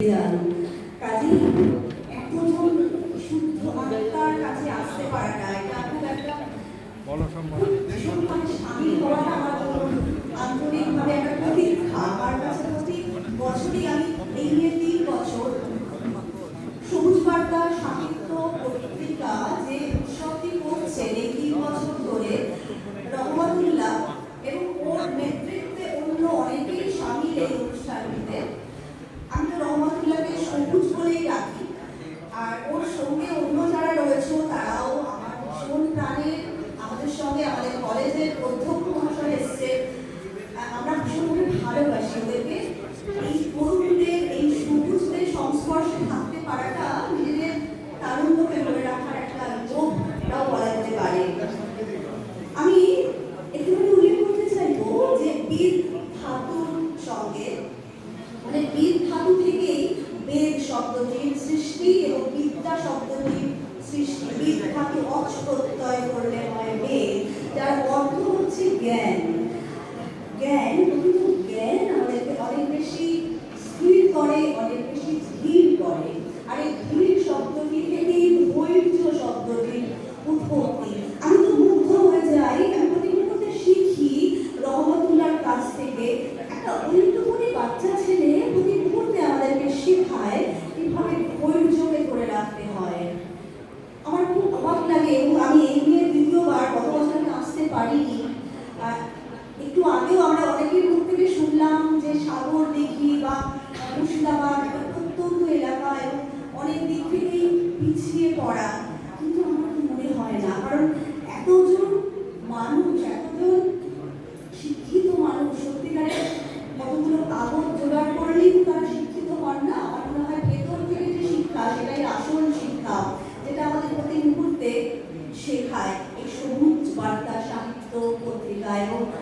কাজেই শুদ্ধ আত্মার কাছে আসতে এটা খুব একটা ভীষণভাবে স্বামী হওয়াটা আমার জন্য আন্তরিকভাবে একটা প্রতীক্ষা আমার কাছে প্রতি বছরই আমি এই নিয়ে তিন বছর সবুজ বার্তা সাহিত্য পত্রিকা যে উৎসবটি করছেন এই তিন বছর ধরে রহমতুল্লাহ এবং ওর নেতৃত্বে অন্য অনেকেই সামিল এই অনুষ্ঠানটিতে আমি তো রহমতুল্লাহকে সবুজ বলেই রাখি আর ওর সঙ্গে অন্য যারা রয়েছে তারাও আমার ভীষণ প্রাণের আমাদের সঙ্গে আমাদের কলেজের অধ্যক্ষ মহাশয় এসছে। আমরা ভীষণভাবে ভালোবাসি ওদেরকে এই তরুণদের এই সবুজদের সংস্পর্শে থাকতে পারাটা নিজেদের তারুণ্যকে ধরে রাখার একটা লোভটাও বলা যেতে পারে। আমি একটুখানি উল্লেখ করতে চাইব যে বীর ধাতুর সঙ্গে মানে বীর ধাতু থেকেই বেদ শব্দটির সৃষ্টি এবং বিদ্যা শব্দটির সৃষ্টি। বীর ধাতু অক্ষ প্রত্যয় করলে হয় বেদ, যার অর্থ হচ্ছে জ্ঞান জ্ঞান কিন্তু জ্ঞান আমাদেরকে অনেক বেশি স্থির করে অনেক বেশি ধীর করে আর এই ধীর শব্দটি থেকেই ধৈর্য শব্দটির উৎপত্তি আমি তো মুগ্ধ হয়ে যাই আমি প্রতিনিয়ত শিখি রহমতুল্লাহর কাছ থেকে একটা ওইটুকুনি বাচ্চা ছেলে প্রতি মুহূর্তে আমাদেরকে শেখায় কীভাবে ধৈর্যকে ধরে রাখতে হয় আমার খুব অবাক লাগে এবং আমি এই নিয়ে দ্বিতীয়বার গত বছর আমি আসতে পারিনি। একটু আগেও আমরা অনেকের মুখ থেকে শুনলাম যে সাগর দিঘি বা মুর্শিদাবাদ প্রত্যন্ত এলাকা এবং অনেক দিক থেকেই পিছিয়ে পড়া। কিন্তু আমার তো মনে হয় না, কারণ এতজন মানুষ, এতজন শিক্ষিত মানুষ, সত্যিকারের কতগুলো কাগজ জোগাড় করলেই তারা শিক্ষিত হন না। আমার মনে হয় ভেতর থেকে যে শিক্ষা, সেটাই আসল শিক্ষা, যেটা আমাদের প্রতি মুহূর্তে শেখায়। এই সবুজ বার্তা dai louvor.